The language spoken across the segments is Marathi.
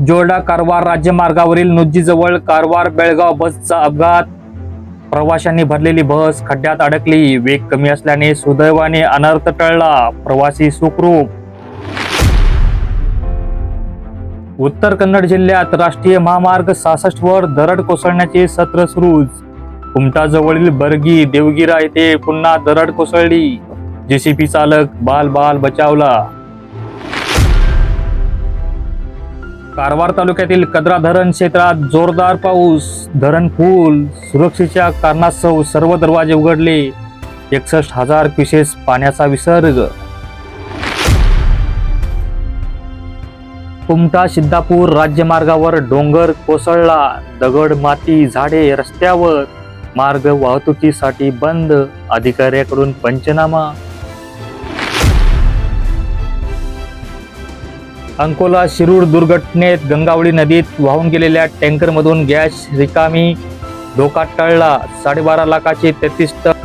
जोरडा कारवार राज्यमार्गावरील नुज्जीजवळ कारवार बेळगाव बसचा अपघात. प्रवाशांनी भरलेली बस खड्ड्यात अडकली. वेग कमी असल्याने सुदैवाने अनर्थ टळला. प्रवासी सुखरूप. उत्तर कन्नड जिल्ह्यात राष्ट्रीय महामार्ग सहासष्ट वर दरड कोसळण्याचे सत्र सुरूच. कुमटाजवळील बर्गी देवगिरा येथे पुन्हा दरड कोसळली. जेसीपी चालक बाल बाल बचावला. कारवार तालुक्यातील कद्रा धरण क्षेत्रात जोरदार पाऊस धरण फुल सुरक्षेच्या कारणास्तव सर्व दरवाजे उघडले. एकसष्ट हजार क्युसेस पाण्याचा विसर्ग. कुमटा सिद्धापूर राज्यमार्गावर डोंगर कोसळला. दगड माती झाडे रस्त्यावर. मार्ग वाहतुकीसाठी बंद. अधिकाऱ्याकडून पंचनामा. अंकोला शिरूर दुर्घटनेत गंगावळी नदीत वाहून गेलेल्या टँकरमधून गॅस रिकामी धोका टळला साडेबारा लाखाचे तेहतीस टन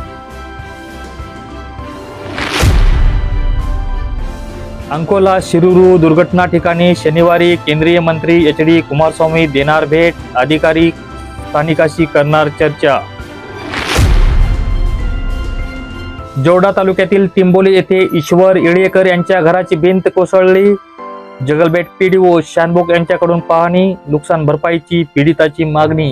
अंकोला शिरूर दुर्घटना ठिकाणी शनिवारी केंद्रीय मंत्री एच डी कुमारस्वामी देणार भेट अधिकारी स्थानिकाशी करणार चर्चा. जोरडा तालुक्यातील तिंबोली येथे ईश्वर इळेकर यांच्या घराची भिंत कोसळली. जगलबेट पीडीओ शानभोग यांच्याकडून पाहणी नुकसान भरपाईची पीडिताची मागणी.